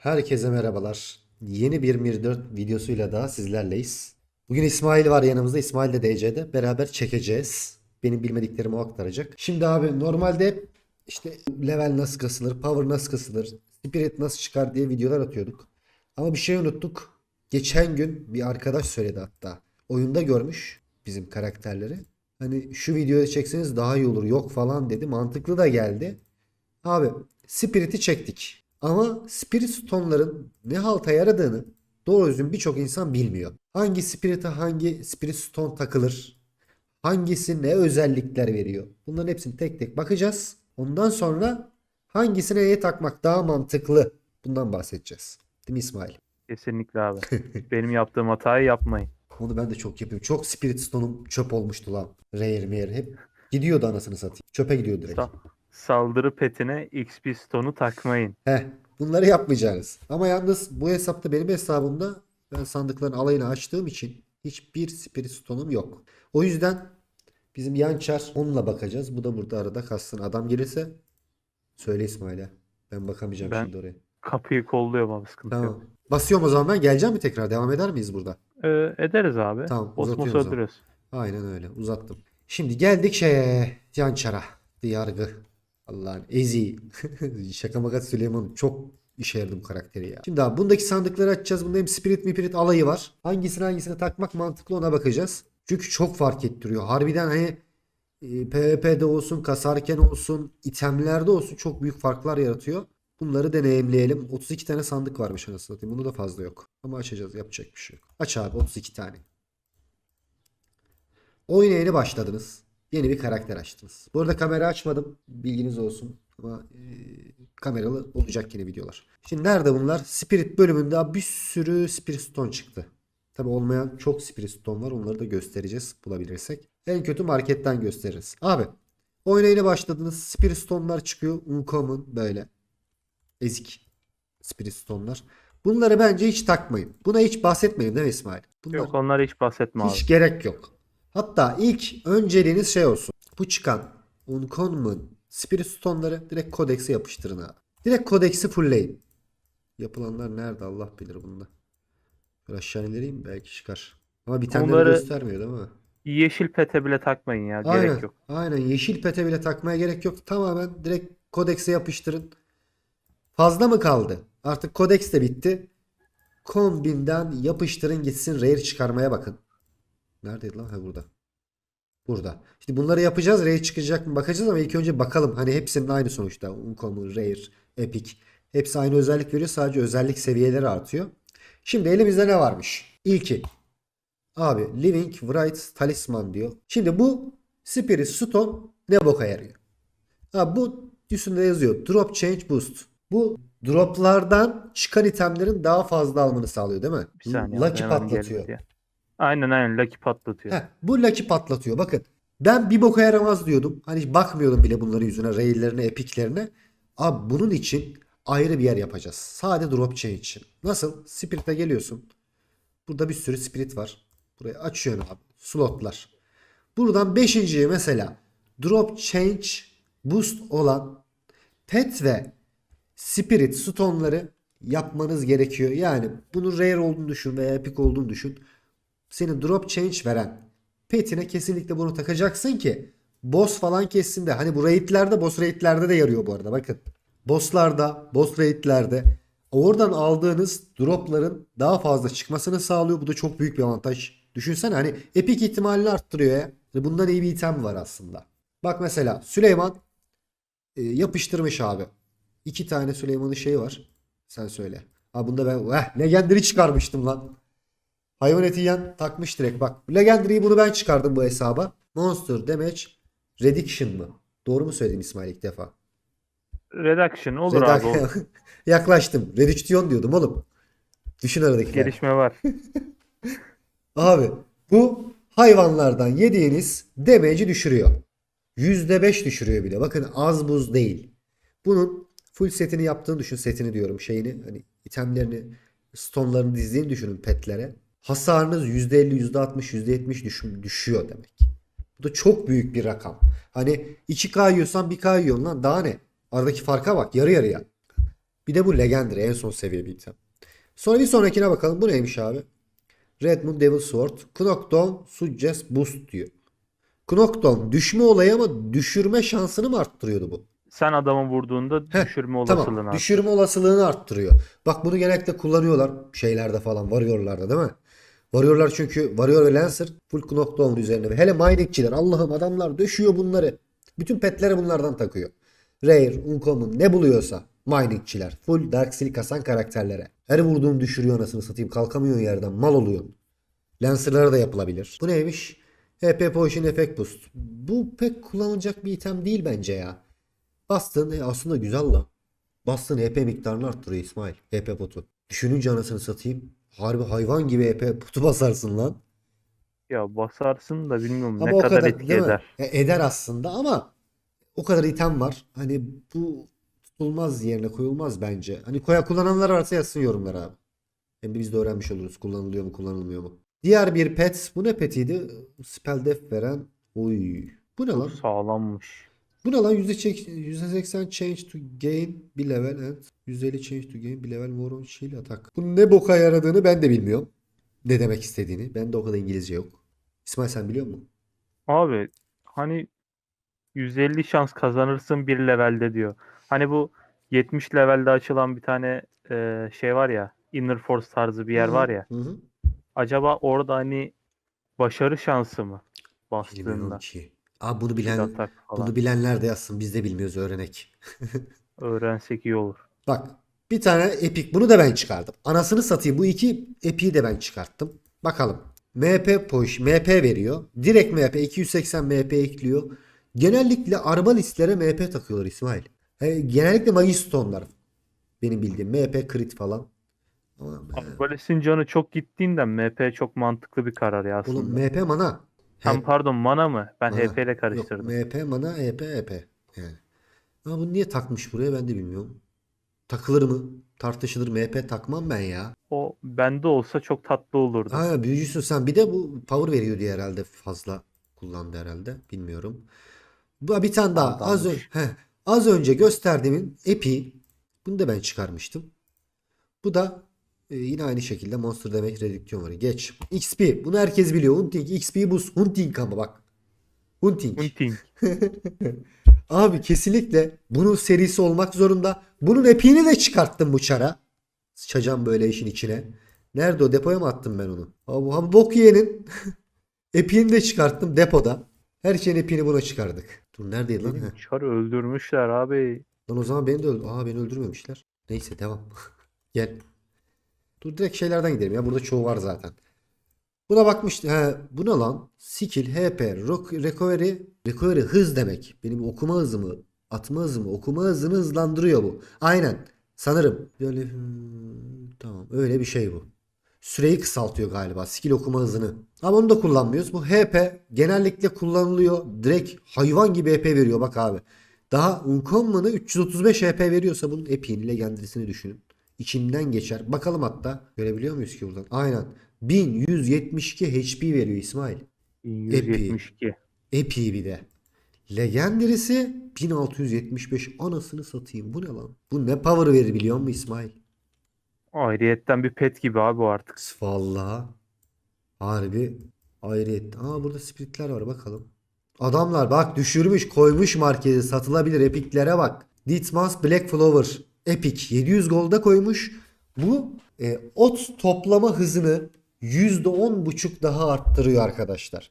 Herkese merhabalar. Yeni bir Mir 4 videosuyla daha sizlerleyiz. Bugün İsmail var yanımızda. İsmail de DC'de. Beraber çekeceğiz. Benim bilmediklerimi o aktaracak. Şimdi abi normalde işte level nasıl kasılır, power nasıl kasılır, spirit nasıl çıkar diye videolar atıyorduk. Ama bir şey unuttuk. Geçen gün bir arkadaş söyledi hatta. Oyunda görmüş bizim karakterleri. Hani şu videoyu çekseniz daha iyi olur yok falan dedi. Mantıklı da geldi. Abi Spirit'i çektik. Ama Spirit Stone'ların ne halta yaradığını doğru düzgün birçok insan bilmiyor. Hangi Spirit'e hangi Spirit Stone takılır? Hangisi ne özellikler veriyor? Bunların hepsini tek tek bakacağız. Ondan sonra hangisine neye takmak daha mantıklı? Bundan bahsedeceğiz. Değil mi İsmail? Kesinlikle abi. Benim yaptığım hatayı yapmayın. Onu ben de çok yapıyorum. Çok Spirit Stone'um çöp olmuştu lan. Rare Rare hep. Gidiyordu anasını satayım. Çöpe gidiyor direkt. Sa- saldırı petine XP stonu takmayın. Heh, bunları yapmayacağız. Ama yalnız bu hesapta benim hesabımda ben sandıkların alayını açtığım için hiçbir Spirit Stone'um yok. O yüzden bizim Yançar onunla bakacağız. Bu da burada arada kalsın. Adam gelirse söyle İsmail'e. Ben bakamayacağım Ben- şimdi oraya. Kapıyı kolluyorum abi sıkıntı Tamam. yok. Basıyorum o zaman ben. Geleceğim mi tekrar? Devam eder miyiz burada? Ee, ederiz abi. Tamam, Osmos uzatıyorum o zaman. öldürüyoruz. Aynen öyle. Uzattım. Şimdi geldik şeye. Yançar'a. Yargı. Allah'ın ezi. Şaka maka Süleyman. Çok işe yaradı bu karakteri ya. Şimdi abi bundaki sandıkları açacağız. Bunda hem spirit mipirit alayı var. Hangisini hangisine takmak mantıklı ona bakacağız. Çünkü çok fark ettiriyor. Harbiden hani e, PvP'de olsun, kasarken olsun, itemlerde olsun çok büyük farklar yaratıyor. Bunları deneyimleyelim. 32 tane sandık varmış anasını satayım. Bunu da fazla yok. Ama açacağız. Yapacak bir şey yok. Aç abi 32 tane. Oyuna yeni başladınız. Yeni bir karakter açtınız. Bu arada kamera açmadım. Bilginiz olsun. Ama e, kameralı olacak yine videolar. Şimdi nerede bunlar? Spirit bölümünde bir sürü Spirit Stone çıktı. Tabi olmayan çok Spirit Stone var. Onları da göstereceğiz bulabilirsek. En kötü marketten gösteririz. Abi oyuna yeni başladınız. Spirit Stone'lar çıkıyor. Uncommon böyle. Ezik Spirit Stone'lar. Bunları bence hiç takmayın. Buna hiç bahsetmeyin değil mi İsmail? Bunlar... Yok onlara hiç bahsetme abi. Hiç gerek yok. Hatta ilk önceliğiniz şey olsun. Bu çıkan Uncommon Spirit Stone'ları direkt kodekse yapıştırın abi. Direkt kodeksi fullleyin. Yapılanlar nerede Allah bilir bunda. Böyle aşağı inereyim belki çıkar. Ama bitenleri Onları- göstermiyor değil mi? Yeşil pete bile takmayın ya. Aynen. Gerek yok. Aynen. Yeşil pete bile takmaya gerek yok. Tamamen direkt kodekse yapıştırın. Fazla mı kaldı? Artık kodeks de bitti. Kombinden yapıştırın gitsin rare çıkarmaya bakın. Neredeydi lan? Ha burada. Burada. İşte bunları yapacağız. Rare çıkacak mı bakacağız ama ilk önce bakalım. Hani hepsinin aynı sonuçta. Uncommon, Rare, Epic. Hepsi aynı özellik veriyor. Sadece özellik seviyeleri artıyor. Şimdi elimizde ne varmış? İlki. Abi Living Bright Talisman diyor. Şimdi bu Spirit Stone ne boka yarıyor? Ha, bu üstünde yazıyor. Drop Change Boost. Bu droplardan çıkan itemlerin daha fazla almanı sağlıyor değil mi? Bir saniye. Lucky patlatıyor. Aynen aynen Lucky patlatıyor. Heh, bu Lucky patlatıyor. Bakın ben bir boka yaramaz diyordum. Hani bakmıyordum bile bunların yüzüne, raillerine, epiklerine. Abi bunun için ayrı bir yer yapacağız. Sade drop change için. Nasıl? Spirit'e geliyorsun. Burada bir sürü spirit var. Burayı açıyorsun abi. Slotlar. Buradan beşinciye mesela drop change boost olan pet ve spirit stone'ları yapmanız gerekiyor. Yani bunun rare olduğunu düşün veya epic olduğunu düşün senin drop change veren petine kesinlikle bunu takacaksın ki boss falan kessin de hani bu raidlerde boss raidlerde de yarıyor bu arada bakın. Bosslarda, boss raidlerde oradan aldığınız dropların daha fazla çıkmasını sağlıyor. Bu da çok büyük bir avantaj. Düşünsene hani epic ihtimalini arttırıyor ya. Hani Bundan iyi bir item var aslında. Bak mesela Süleyman e, yapıştırmış abi. İki tane Süleyman'ın şeyi var. Sen söyle. Ha bunda ben eh, legendary çıkarmıştım lan. Hayvan eti yiyen takmış direkt bak. Legendary'yi bunu ben çıkardım bu hesaba. Monster Damage Reduction mı? Doğru mu söyledim İsmail ilk defa? Reduction olur Redak- abi. olur. Yaklaştım. Reduction diyordum oğlum. Düşün aradakiler. Gelişme var. Abi bu hayvanlardan yediğiniz damage'i düşürüyor. %5 düşürüyor bile. Bakın az buz değil. Bunun full setini yaptığını düşün. Setini diyorum şeyini. Hani itemlerini, stonelarını dizdiğini düşünün petlere. Hasarınız %50, %60, %70 düşün, düşüyor demek. Bu da çok büyük bir rakam. Hani 2K yiyorsan 1K yiyorsun lan daha ne? Aradaki farka bak yarı yarıya. Bir de bu Legendary en son seviye bir item. Sonra bir sonrakine bakalım. Bu neymiş abi? Redmond Devil Sword. Knockdown Suggest Boost diyor. Knockdown düşme olayı ama düşürme şansını mı arttırıyordu bu? Sen adamı vurduğunda Heh, düşürme olasılığını Tamam. artır. Düşürme olasılığını arttırıyor. Bak bunu genellikle kullanıyorlar şeylerde falan. Warrior'larda değil mi? Warrior'lar çünkü Warrior ve Lancer full knockdown üzerine. Ve hele miningçiler Allah'ım adamlar döşüyor bunları. Bütün petleri bunlardan takıyor. Rare, Uncommon ne buluyorsa miningçiler. Full Dark Seal kasan karakterlere. Her vurduğun düşürüyor anasını satayım. Kalkamıyorsun yerden. Mal oluyorsun. Lancer'lara da yapılabilir. Bu neymiş? HP Potion Effect Boost. Bu pek kullanılacak bir item değil bence ya. Bastın e, aslında güzel la. Bastın HP miktarını arttırıyor İsmail. HP potu. Düşününce anasını satayım. Harbi hayvan gibi HP potu basarsın lan. Ya basarsın da bilmiyorum Ama ne kadar kadar etki mi? eder. E, eder aslında ama o kadar item var. Hani bu tutulmaz yerine koyulmaz bence. Hani koya kullananlar varsa yazsın yorumlara abi. Hem de biz de öğrenmiş oluruz. Kullanılıyor mu kullanılmıyor mu? Diğer bir pet. Bu ne petiydi? Spell def veren. Oy. Bu ne lan? sağlammış. Bu ne lan? %80 %80 change to gain bir level and %50 change to gain bir level more on shield attack. Bunun ne boka yaradığını ben de bilmiyorum. Ne demek istediğini. Ben de o kadar İngilizce yok. İsmail sen biliyor musun? Abi hani 150 şans kazanırsın bir levelde diyor. Hani bu 70 levelde açılan bir tane e, şey var ya Inner Force tarzı bir yer Hı hı, var ya. Hı hı. Acaba orada hani başarı şansı mı Bilmiyorum bastığında? ki. Aa bunu bilen atak falan. bunu bilenler de yazsın. Biz de bilmiyoruz öğrenek. Öğrensek iyi olur. Bak bir tane epik bunu da ben çıkardım. Anasını satayım bu iki epiği de ben çıkarttım. Bakalım. MP push, MP veriyor. Direkt MP 280 MP ekliyor. Genellikle araba listelere MP takıyorlar İsmail. He, genellikle Magistone'lar. Benim bildiğim MP crit falan. Ama, Arbalest'in canı çok gittiğinden MP çok mantıklı bir karar ya oğlum aslında. MP mana. Hem He- pardon mana mı? Ben Mana. HP ile Yok, karıştırdım. MP mana EP EP. Yani. Ama bunu niye takmış buraya ben de bilmiyorum. Takılır mı? Tartışılır. MP takmam ben ya. O bende olsa çok tatlı olurdu. Ha büyücüsün sen. Bir de bu power veriyor diye herhalde fazla kullandı herhalde. Bilmiyorum. Bu bir tane daha. Az, ön- heh, az önce gösterdiğimin epi. Bunu da ben çıkarmıştım. Bu da e, yine aynı şekilde monster demek redüksiyon Geç. XP. Bunu herkes biliyor. Hunting. XP bu hunting ama bak. Hunting. Hunting. Abi kesinlikle bunun serisi olmak zorunda. Bunun epiğini de çıkarttım bu çara. Sıçacağım böyle işin içine. Nerede o? Depoya mı attım ben onu? Abi, abi bok yiyenin epiğini de çıkarttım depoda. Her şeyin epiğini buna çıkardık. Dur neredeydi lan? Benim. Çar'ı öldürmüşler abi. Lan o zaman beni de öldü. Aa beni öldürmemişler. Neyse devam. Gel. Dur direkt şeylerden gidelim ya. Burada çoğu var zaten. Buna bakmıştı. He, bu ne lan? Skill, HP, recovery. Recovery hız demek. Benim okuma hızımı, atma hızımı, okuma hızını hızlandırıyor bu. Aynen. Sanırım. Böyle hmm, tamam. Öyle bir şey bu. Süreyi kısaltıyor galiba. Skill okuma hızını. Ama onu da kullanmıyoruz. Bu HP genellikle kullanılıyor. Direkt hayvan gibi HP veriyor bak abi. Daha Uncommon'ı 335 HP veriyorsa bunun epiğini, legendarisini düşünün. İçinden geçer. Bakalım hatta. Görebiliyor muyuz ki buradan? Aynen. 1172 HP veriyor İsmail. 172. Epiği bir de. Legendary'si 1675. Anasını satayım. Bu ne lan? Bu ne power verir biliyor musun İsmail? Ayrıyetten bir pet gibi abi o artık. Vallahi harbi ayrıyet. Aa burada spiritler var bakalım. Adamlar bak düşürmüş koymuş markete satılabilir epiklere bak. Ditmas Black Flower Epic 700 golda koymuş. Bu e, ot toplama hızını %10.5 daha arttırıyor arkadaşlar.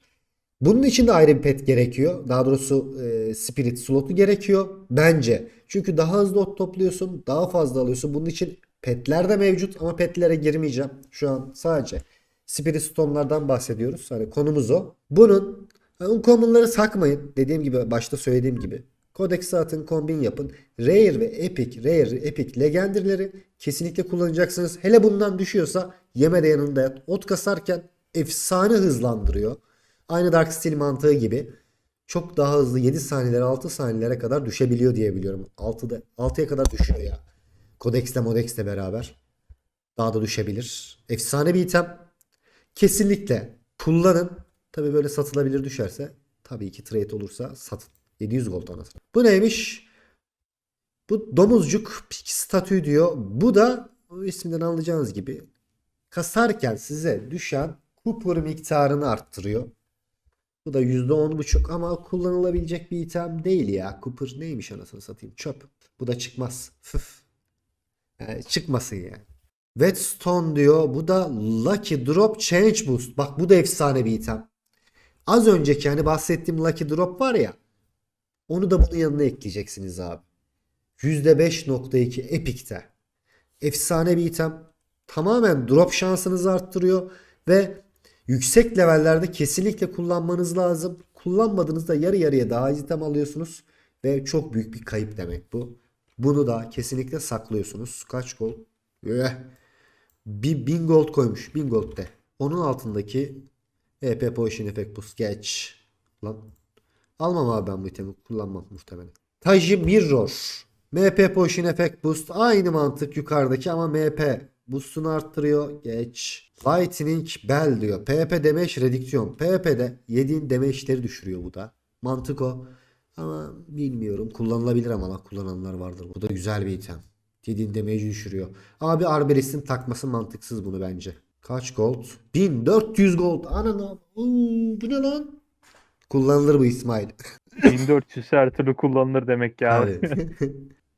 Bunun için de ayrı bir pet gerekiyor. Daha doğrusu e, spirit slotu gerekiyor bence. Çünkü daha hızlı ot topluyorsun, daha fazla alıyorsun. Bunun için petler de mevcut ama petlere girmeyeceğim. Şu an sadece spirit stone'lardan bahsediyoruz. Hani konumuz o. Bunun uncommon'ları sakmayın. Dediğim gibi başta söylediğim gibi. Kodex'e atın, kombin yapın. Rare ve Epic, Rare, Epic legendary'leri kesinlikle kullanacaksınız. Hele bundan düşüyorsa yeme de yanında yat. Ot kasarken efsane hızlandırıyor. Aynı Dark Steel mantığı gibi. Çok daha hızlı 7 saniyelere 6 saniyelere kadar düşebiliyor diye biliyorum. 6'da 6'ya kadar düşüyor ya. Kodex'le Modex'le beraber. Daha da düşebilir. Efsane bir item. Kesinlikle kullanın. Tabi böyle satılabilir düşerse tabii ki trade olursa satın. 700 gold anasını. Bu neymiş? Bu domuzcuk pik statü diyor. Bu da isminden anlayacağınız gibi kasarken size düşen Cooper miktarını arttırıyor. Bu da %10,5 ama kullanılabilecek bir item değil ya. Cooper neymiş anasını satayım çöp. Bu da çıkmaz. Fıf. Yani çıkmasın yani. Whetstone diyor. Bu da Lucky Drop Change Boost. Bak bu da efsane bir item. Az önceki hani bahsettiğim Lucky Drop var ya. Onu da bunun yanına ekleyeceksiniz abi. %5.2 Epic'te. Efsane bir item. Tamamen drop şansınızı arttırıyor ve yüksek levellerde kesinlikle kullanmanız lazım. Kullanmadığınızda yarı yarıya daha item alıyorsunuz ve çok büyük bir kayıp demek bu. Bunu da kesinlikle saklıyorsunuz. Kaç gol? Eh. Bir 1000 gold koymuş. 1000 gold de. Onun altındaki EP Potion Effect Boost geç. Lan. Almam abi ben bu itemi. Kullanmam muhtemelen. Taji Mirror. MP Potion Effect Boost. Aynı mantık yukarıdaki ama MP boost'unu arttırıyor. Geç. Lightning Bell diyor. PP damage reduction. PP'de yediğin damage'leri düşürüyor bu da. Mantık o. Ama bilmiyorum. Kullanılabilir ama kullananlar vardır. Bu da güzel bir item. Yediğin damage'i düşürüyor. Abi Arbalest'in takması mantıksız bunu bence. Kaç gold? 1400 gold. Anana. Uuu, bu ne lan? Kullanılır bu İsmail. 1400 her türlü kullanılır demek ki abi. Abi.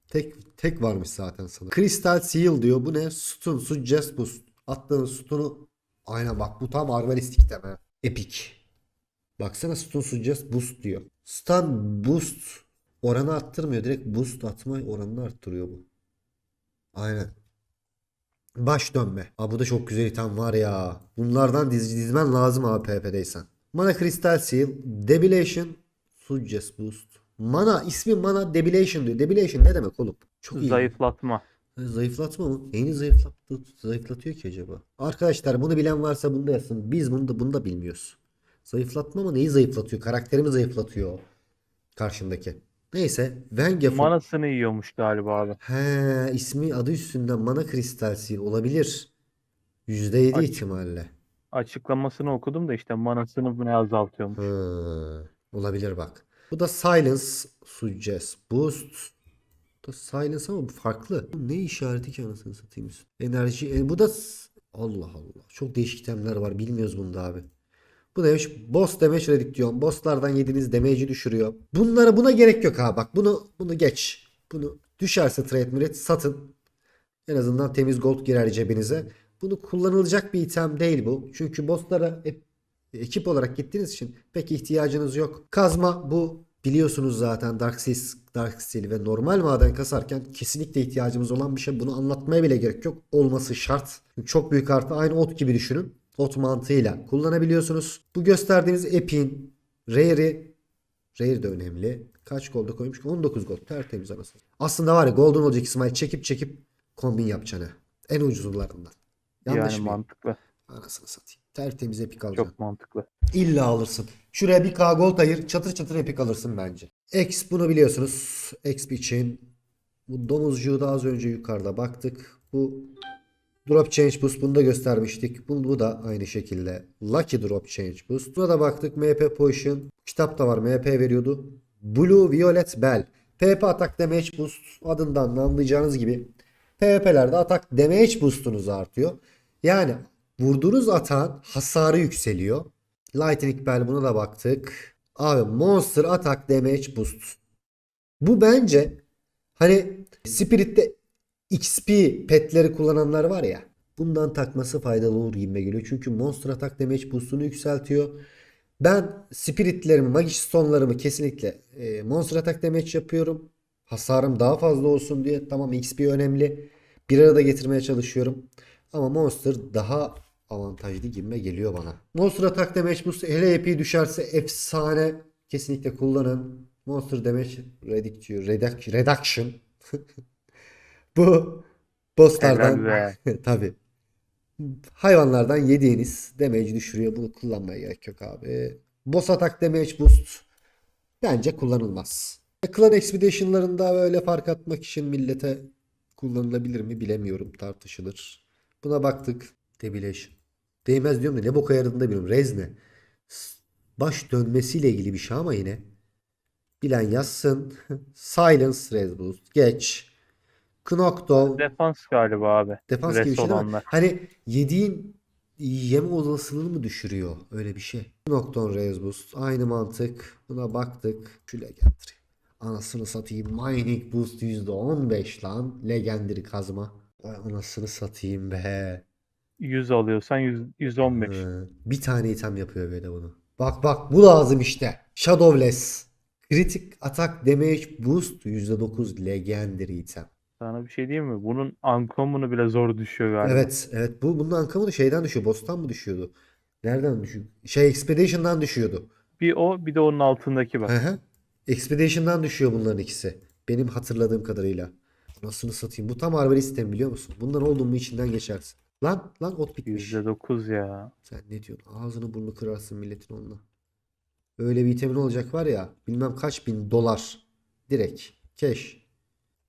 tek tek varmış zaten sana. Crystal Seal diyor. Bu ne? Sütun, Suggest Boost. Attığın sütunu aynen bak bu tam arbalistik deme. Epic. Baksana Sütun Suggest Boost diyor. Stun Boost oranı arttırmıyor. Direkt boost atma oranını arttırıyor bu. Aynen. Baş dönme. Aa, bu da çok güzel item var ya. Bunlardan diz, dizmen lazım abi PvP'deysen. Mana Crystal Seal, Debilation, Suggest Boost. Mana ismi Mana Debilation diyor. Debilation ne demek oğlum? Çok iyi. Zayıflatma. Ha, Zayıflatma mı? Neyini zayıflattı, zayıflatıyor ki acaba? Arkadaşlar bunu bilen varsa bunu da yazsın. Biz bunu da, bunu da bilmiyoruz. Zayıflatma mı? Neyi zayıflatıyor? Karakterimi zayıflatıyor karşımdaki. Neyse. Vengeful. Manasını yiyormuş galiba abi. He, ismi adı üstünde Mana Kristal Seal olabilir. %7 Aç. ihtimalle. Açıklamasını okudum da işte manasını bu ne azaltıyormuş. Hı, olabilir bak. Bu da Silence Suggest Boost. Bu da Silence ama bu farklı. Bu ne işareti ki anasını satayım. Enerji. e, bu da Allah Allah. Çok değişik itemler var. Bilmiyoruz bunu da abi. Bu neymiş? Boss damage reduction. Bosslardan yediğiniz damage'i düşürüyor. Bunlara buna gerek yok ha. Bak bunu bunu geç. Bunu düşerse trade millet satın. En azından temiz gold girer cebinize. Bunu kullanılacak bir item değil bu. Çünkü bosslara hep ekip olarak gittiğiniz için pek ihtiyacınız yok. Kazma bu biliyorsunuz zaten Dark Seas, Dark Steel ve normal maden kasarken kesinlikle ihtiyacımız olan bir şey. Bunu anlatmaya bile gerek yok. Olması şart. Çok büyük artı aynı ot gibi düşünün. Ot mantığıyla kullanabiliyorsunuz. Bu gösterdiğimiz epin, rare'i Rare de önemli. Kaç golda koymuş? 19 gol. Tertemiz anasını. Aslında var ya Golden olacak İsmail çekip çekip kombin yapacaksın ha. En ucuzlarından. Yanlış Yani mı? mantıklı. Anasını satayım. Tertemiz epik alacaksın. Çok mantıklı. İlla alırsın. Şuraya bir K ayır. Çatır çatır epik alırsın bence. X bunu biliyorsunuz. X için. Bu domuzcuğu da az önce yukarıda baktık. Bu Drop Change Boost bunu da göstermiştik. Bu, bu da aynı şekilde. Lucky Drop Change Boost. Buna da baktık. MP Potion. Kitapta var. MP veriyordu. Blue Violet Bell. PP Attack Damage Boost. Adından da anlayacağınız gibi. PvP'lerde atak damage boostunuz artıyor. Yani vurduğunuz atağın hasarı yükseliyor. Lightning Bell buna da baktık. Abi Monster Attack Damage Boost. Bu bence hani Spirit'te XP petleri kullananlar var ya. Bundan takması faydalı olur gibime geliyor. Çünkü Monster Attack Damage boostunu yükseltiyor. Ben Spirit'lerimi, Magic Stone'larımı kesinlikle e, Monster Attack Damage yapıyorum. Hasarım daha fazla olsun diye. Tamam XP önemli. Bir arada getirmeye çalışıyorum. Ama Monster daha avantajlı gibime geliyor bana. Monster Attack Damage Boost hele EP düşerse efsane. Kesinlikle kullanın. Monster Damage Reduction. Reduction. Bu bosslardan tabi hayvanlardan yediğiniz damage düşürüyor. Bunu kullanmaya gerek yok abi. Boss attack damage boost bence kullanılmaz. Clan Expedition'larında böyle fark atmak için millete kullanılabilir mi bilemiyorum. Tartışılır. Buna baktık. Debilation. Değmez diyorum da ne boka yaradığını da bilmiyorum. Rez ne? S- Baş dönmesiyle ilgili bir şey ama yine. Bilen yazsın. Silence Res Boost. Geç. Knockdown. Defans galiba abi. Defans Res gibi şey değil mi? Hani yediğin yeme olasılığını mı düşürüyor? Öyle bir şey. Knockdown Raise Boost. Aynı mantık. Buna baktık. Şu Legendary. Anasını satayım. Mining Boost %15 lan. Legendary kazma. Vay anasını satayım be. 100 alıyorsan 100, 115. Hı. Bir tane item yapıyor böyle bunu. Bak bak bu lazım işte. Shadowless. Kritik atak damage boost %9 legendary item. Sana bir şey diyeyim mi? Bunun uncommon'u bile zor düşüyor galiba. Evet, evet. Bu bunun ankamı şeyden düşüyor. Boss'tan mı düşüyordu? Nereden düşüyor? Şey Expedition'dan düşüyordu. Bir o bir de onun altındaki bak. Hı hı. Expedition'dan düşüyor bunların ikisi. Benim hatırladığım kadarıyla. Nasıl satayım? Bu tam arbeli sistem biliyor musun? Bundan oldun mu içinden geçersin. Lan lan ot bitmiş. %9 ya. Sen ne diyorsun? Ağzını burnunu kırarsın milletin onunla. Öyle bir itemin olacak var ya. Bilmem kaç bin dolar. Direkt. Cash.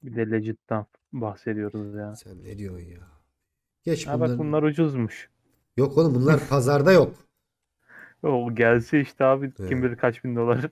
Bir de Legit'ten bahsediyoruz ya. Sen ne diyorsun ya? Geç Ha bak bunların. bunlar ucuzmuş. Yok oğlum bunlar pazarda yok. O gelse işte abi kim Evet. bilir kaç bin dolar.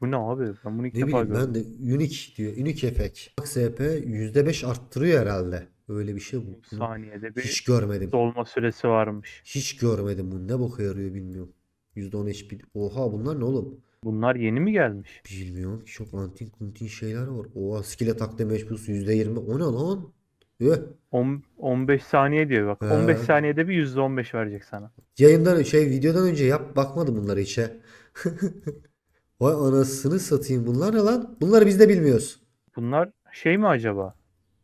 Bu ne abi? Ben bunu ilk Ne defa bileyim gördüm. ben de unique diyor. Unique efekt. Max SP %5 arttırıyor herhalde. Öyle bir şey bu. Bunu Saniyede bir hiç görmedim. dolma süresi varmış. Hiç görmedim bunu. Ne boka yarıyor bilmiyorum. %10 HP. Oha bunlar ne oğlum? Bunlar yeni mi gelmiş? Bilmiyorum. Çok antin kuntin şeyler var. Oha skill attack damage boost %20. O ne lan? Üh. On- 15 saniye diyor bak. He. 15 saniyede bir %15 verecek sana. Yayından şey videodan önce yap bakmadım bunları içe. Vay anasını satayım. Bunlar ne lan? Bunları biz de bilmiyoruz. Bunlar şey mi acaba?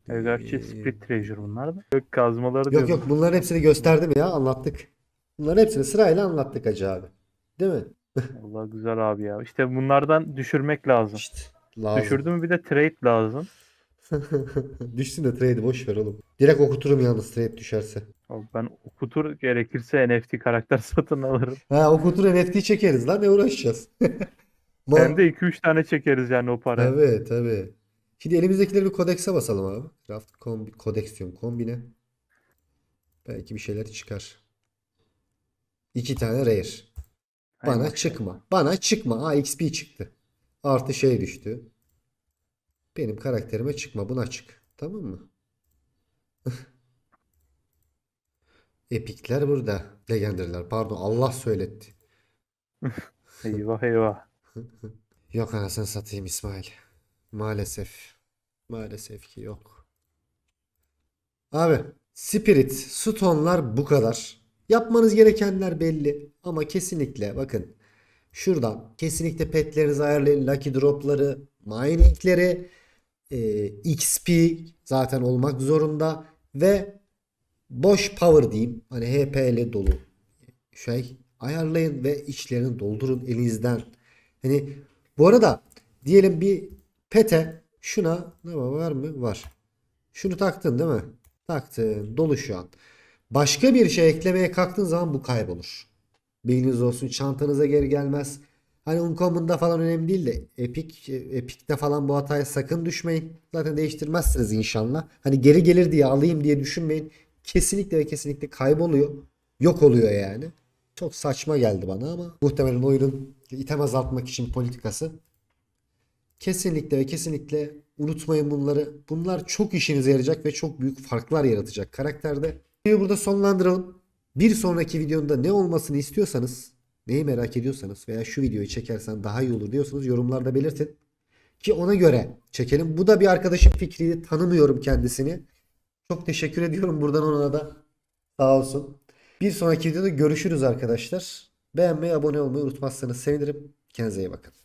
E, gerçi Ee, Split Treasure bunlar da. Gök kazmaları Yok diyordum. yok bunların hepsini gösterdim ya anlattık. Bunların hepsini sırayla anlattık Hacı abi. Değil mi? Vallahi güzel abi ya. İşte bunlardan düşürmek lazım. İşte lazım. Düşürdü mü bir de trade lazım. Düşsün de trade'i boş ver oğlum. Direkt okuturum yalnız trade düşerse. Abi ben okutur gerekirse NFT karakter satın alırım. Ha okutur NFT çekeriz lan ne uğraşacağız. Ma- Hem de 2-3 tane çekeriz yani o para. Tabii tabii. Şimdi elimizdekileri bir kodekse basalım abi. Craft kombi, kodeks diyorum kombine. Belki bir şeyler çıkar. İki tane rare. Bana çıkma. Bana çıkma. XP çıktı. Artı şey düştü. Benim karakterime çıkma. Buna çık. Tamam mı? Epikler burada. Legendary'ler. Pardon. Allah söyletti. Eyvah eyvah. Yok anasını satayım İsmail. Maalesef. Maalesef ki yok. Abi Spirit, Stone'lar bu kadar. Yapmanız gerekenler belli. Ama kesinlikle bakın. Şuradan kesinlikle petlerinizi ayarlayın. Lucky dropları, miningleri, e, XP zaten olmak zorunda ve boş power diyeyim. Hani HP ile dolu şey ayarlayın ve içlerini doldurun elinizden. Hani bu arada diyelim bir pete şuna ne var, var mı? Var. Şunu taktın değil mi? Taktın. Dolu şu an. Başka bir şey eklemeye kalktığın zaman bu kaybolur. Bilginiz olsun. Çantanıza geri gelmez. Hani Uncommon'da falan önemli değil de Epic, Epic'te falan bu hataya sakın düşmeyin. Zaten değiştirmezsiniz inşallah. Hani geri gelir diye alayım diye düşünmeyin. Kesinlikle ve kesinlikle kayboluyor. Yok oluyor yani. Çok saçma geldi bana ama muhtemelen oyunun item azaltmak için politikası. Kesinlikle ve kesinlikle unutmayın bunları. Bunlar çok işinize yarayacak ve çok büyük farklar yaratacak karakterde. Videoyu burada sonlandıralım. Bir sonraki videonda ne olmasını istiyorsanız, neyi merak ediyorsanız veya şu videoyu çekersen daha iyi olur diyorsanız yorumlarda belirtin. Ki ona göre çekelim. Bu da bir arkadaşım fikriydi. Tanımıyorum kendisini. Çok teşekkür ediyorum buradan ona da. Sağ olsun. Bir sonraki videoda görüşürüz arkadaşlar. Beğenmeyi, abone olmayı unutmazsanız sevinirim. Kendinize iyi bakın.